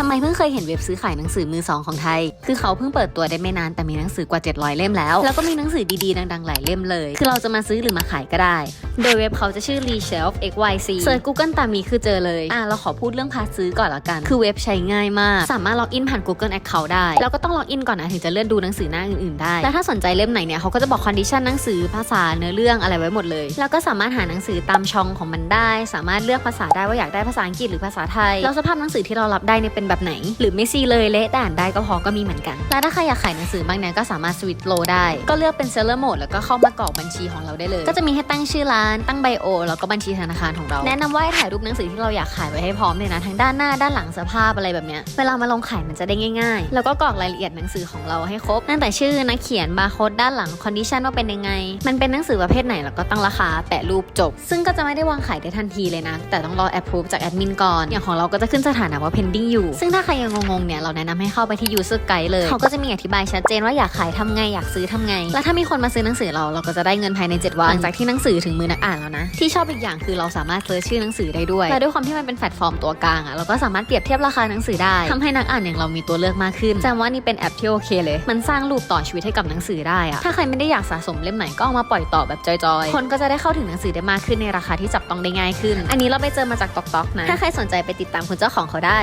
ทำไมเพิ่งเคยเห็นเว็บซื้อขายหนังสือมือสองของไทย คือเขาเพิ่งเปิดตัวได้ไม่นานแต่มีหนังสือกว่า 700 เล่มแล้ว แล้วก็มีหนังสือดีๆ ดังๆ หลายเล่มเลย คือเราจะมาซื้อหรือมาขายก็ได้ โดยเว็บเขาจะชื่อ Reshelf XYZ เซิร์ช Google ตามนี้คือเจอเลย อะเราขอพูดเรื่องพาซื้อก่อนละกัน คือเว็บใช้ง่ายมาก สามารถล็อกอินผ่าน Google Account ได้ แล้วก็ต้องล็อกอินก่อนนะถึงจะเลื่อนดูหนังสือหน้าอื่นๆได้ แล้วถ้าสนใจเล่มไหนเนี่ยเขาก็จะบอกคอนดิชันหนังสือภาษาเนื้อเรื่องอะไรไว้หมดเลย แล้วก็สามารถหาหนังสือตามช่องของมันได้ สามารถเลือกภาษาได้ว่าอยากได้ภาษาอังกฤษหรือภาษาไทย แล้วสภาพหนังสือที่เรารับได้เนี่ยเป็นแบบไหน หรือไม่ซีเลยเละแต่อ่านได้ก็พอก็มีเหมือนกัน แล้วถ้าใครอยากขายหนังสือบางเนี่ยก็สามารถสวิตโลได้ ก็เลือกเป็นเซลเลอร์โหมดแล้วก็เข้ามากรอกบัญชีของเราได้เลย ก็จะมีให้ตั้งชื่อร้านตั้งไบโอแล้วก็บัญชีธนาคารของเรา แนะนำว่าให้ถ่ายรูปหนังสือที่เราอยากขายไว้ให้พร้อมเลยนะทั้งด้านหน้าด้านหลังสภาพอะไรแบบเนี้ยเวลามาลงขายมันจะได้ง่ายๆ แล้วก็กรอกรายละเอียดหนังสือของเราให้ครบตั้งแต่ชื่อนักเขียนบาร์โค้ดด้านหลังคอนดิชันว่าเป็นยังไง มันเป็นหนังสือประเภทไหนแล้วก็ตั้งราคาแปะรูปจบ ซึ่งก็จะไม่ได้วางขายได้ทันทีเลยนะ แต่ต้องรอแอปพรูฟจากแอดมินก่อน อย่างของเราก็จะขึ้นสถานะว่า pending อยู่ซึ่งถ้าใครยังงงๆเนี่ยเราแนะนำให้เข้าไปที่ user guide เลย เขาก็จะมีอธิบายชัดเจนว่าอยากขายทำไงอยากซื้อทำไง แล้วถ้ามีคนมาซื้อหนังสือเราเราก็จะได้เงินภายใน 7 วันหลังจากที่หนังสือถึงมือนักอ่านแล้วนะ ที่ชอบอีกอย่างคือเราสามารถเซิร์ชชื่อหนังสือได้ด้วยและด้วยความที่มันเป็นแพลตฟอร์มตัวกลางอะเราก็สามารถเปรียบเทียบราคาหนังสือได้ทำให้นักอ่านอย่างเรามีตัวเลือกมากขึ้นแจำว่านี่เป็นแอปที่โอเคเลย มันสร้างรูปต่อชีวิตให้กับหนังสือได้อะถ้าใครไม่ได้อยากสะสมเล่มไหนก็เอามาปล่อยต่อแบบจอยๆ คนก็จะได้เข้าถึงหนังสือได้มากขึ้นในราคาที่จับต้องได้ง่ายขึ้น อันนี้เราไปเจอมาจากตอกๆนะถ้าใครสนใจไปติดตามคุณเจ้าของเขาได้